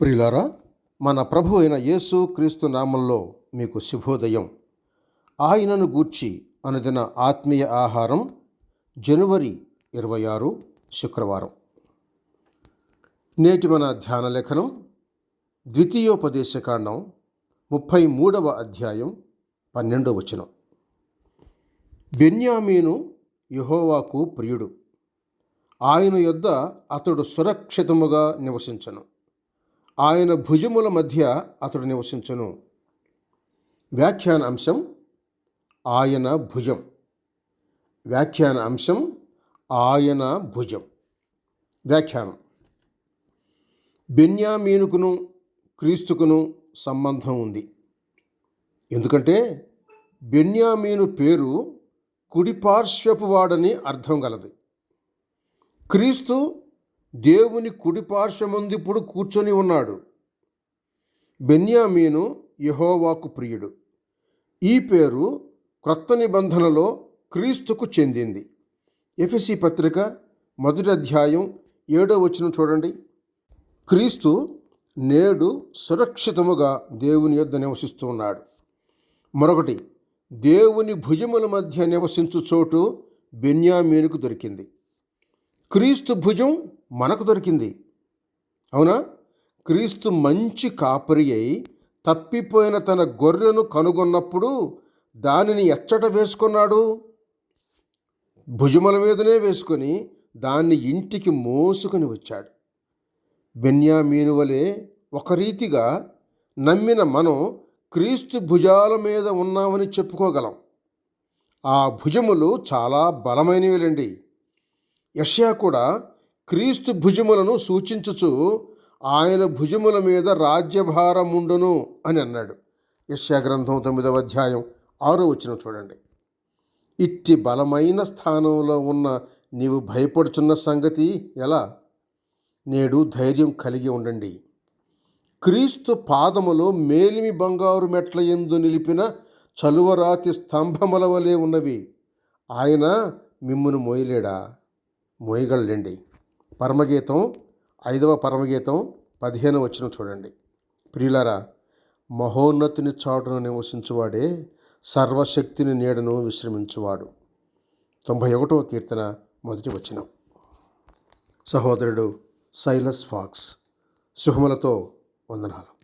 ప్రిలారా మన ప్రభు అయిన యేసు క్రీస్తు నామంలో మీకు శుభోదయం. ఆయనను గూర్చి అనుదిన ఆత్మీయ ఆహారం జనవరి ఇరవై ఆరు శుక్రవారం. నేటి మన ధ్యాన లేఖనం ద్వితీయోపదేశకాండం ముప్పై మూడవ అధ్యాయం పన్నెండవ వచనం. బెన్యామీను యహోవాకు ప్రియుడు. ఆయన యొద్ద అతడు సురక్షితముగా నివసించను. ఆయన భుజముల మధ్య అతడు నివసించను. వ్యాఖ్యాన అంశం ఆయన భుజం. వ్యాఖ్యాన అంశం ఆయన భుజం. వ్యాఖ్యానం. బెన్యామీనుకును క్రీస్తుకును సంబంధం ఉంది. ఎందుకంటే బెన్యామీను పేరు కుడిపార్శ్వపు వాడని అర్థం గలది. క్రీస్తు దేవుని కుడిపార్శ్వమందిప్పుడు కూర్చొని ఉన్నాడు. బెన్యామీను యహోవాకు ప్రియుడు. ఈ పేరు క్రొత్త నిబంధనలో క్రీస్తుకు చెందింది. ఎఫ్ఎసి పత్రిక మొదటి అధ్యాయం ఏడో వచ్చిన చూడండి. క్రీస్తు నేడు సురక్షితముగా దేవుని యొద్ద నివసిస్తూ ఉన్నాడు. మరొకటి దేవుని భుజముల మధ్య నివసించు చోటు బెన్యామీనుకు దొరికింది. క్రీస్తు భుజం మనకు దొరికింది. అవునా? క్రీస్తు మంచి కాపరి అయి తప్పిపోయిన తన గొర్రెను కనుగొన్నప్పుడు దానిని ఎచ్చట వేసుకున్నాడు. భుజముల మీదనే వేసుకొని దాన్ని ఇంటికి మోసుకొని వచ్చాడు. బెన్యామీను వలె ఒక రీతిగా నమ్మిన మనం క్రీస్తు భుజాల మీద ఉన్నామని చెప్పుకోగలం. ఆ భుజములు చాలా బలమైనవిలండి. యష్యా కూడా క్రీస్తు భుజములను సూచించుచు ఆయన భుజముల మీద రాజ్యభారముండును అని అన్నాడు. యష్యా గ్రంథం తొమ్మిదవ అధ్యాయం ఆరో వచ్చిన చూడండి. ఇట్టి బలమైన స్థానంలో ఉన్న నీవు భయపడుచున్న సంగతి ఎలా? నేడు ధైర్యం కలిగి ఉండండి. క్రీస్తు పాదములో మేలిమి బంగారు మెట్ల ఎందు నిలిపిన చలువరాతి స్తంభముల వలె ఉన్నవి. ఆయన మిమ్మును మోయలేడా? మోయగలండి పరమగీతం ఐదవ పరమగీతం పదిహేను వచ్చిన చూడండి. ప్రియులారా మహోన్నతిని చాటును నివసించువాడే సర్వశక్తిని నీడను విశ్రమించువాడు. తొంభై ఒకటవ కీర్తన మొదటి వచనం. సహోదరుడు సైలస్ ఫాక్స్ సుహములతో వందనాలు.